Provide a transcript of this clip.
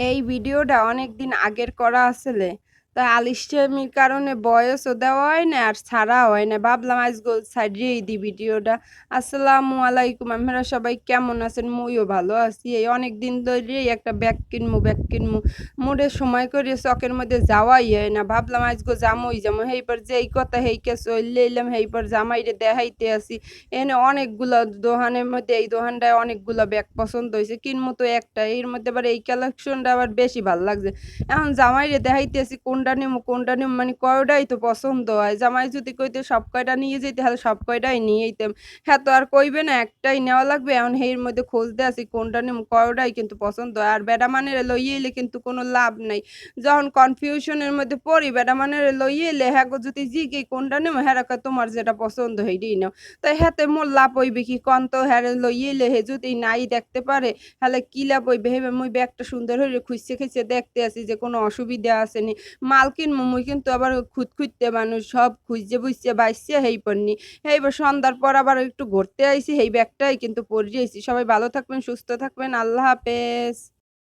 এই ভিডিওটা অনেক দিন আগের করা আসলে। তাই আলিস্টামির কারণে বয়সও দেওয়া হয় না আর ছাড়া হয় না। ভাবলাম আজকে ছাড়িয়েই দিই ভিডিওটা। আসসালামু আলাইকুম, আপনারা সবাই কেমন আছেন? মুইও ভালো আছি। এই অনেক দিন ধরেই একটা ব্যাগ কিনবো ব্যাগ কিনবো মোড়ে সময় করে চকের মধ্যে যাওয়াই হয় না। ভাবলাম আজকে জামই যাব হেইবার যে এই কথা হেইকে চললে এলাম হেইবার জামাইরে দেখাইতে আসি। এনে অনেকগুলো দোকানের মধ্যে, এই দোকানটায় অনেকগুলো ব্যাগ পছন্দ হয়েছে কিনবো তো একটা, এর মধ্যে আবার এই কালেকশনটা আবার বেশি ভালো লাগছে। এখন জামাইরে দেখাইতেছি কোনটা নেব কোনটা নেব মানে কয়টাই তো পছন্দ হয়। জামাই যদি কইতে সব কয়টা নিয়ে যেতে তাহলে সব কয়টাই নিয়ে যেতাম হ্যাঁ তো আর কইবে না, একটাই নেওয়া লাগবে। এখন এর মধ্যে খুঁজতে আসি কোনটা নেব কয়টাই কিন্তু পছন্দ হয়। আর বেড়া মানের লইয়ে এলে কিন্তু কোনো লাভ নাই। যখন কনফিউশনের মধ্যে পড়ি বেড়া মানের লইয়ে এলে হ্যাঁ যদি জিগে কোনটা নেব হ্যাঁ তোমার যেটা পছন্দ হইডি নাও। তাই হাতে মোর লাভ হইবে কি? কন তো হ্যাঁ লইয়ে এলে, হে যদি নাই দেখতে পারে, তাহলে কি লাভ হইবে? হেবে মুই ব্যাগটা সুন্দর হইলে খুঁজছে খুঁজছে দেখতে আসি যে কোনো অসুবিধা আসেনি। মাল কিনবো কিন্তু আবার খুঁত খুঁজতে মানুষ সব খুঁজছে বুঝছে বাইসছে হেই পড়নি এইবার সন্ধ্যার পর আবার একটু ঘুরতে আইসি এই ব্যাগটাই কিন্তু পরিয়ে আইসি সবাই ভালো থাকবেন, সুস্থ থাকবেন। আল্লাহ হাফেজ।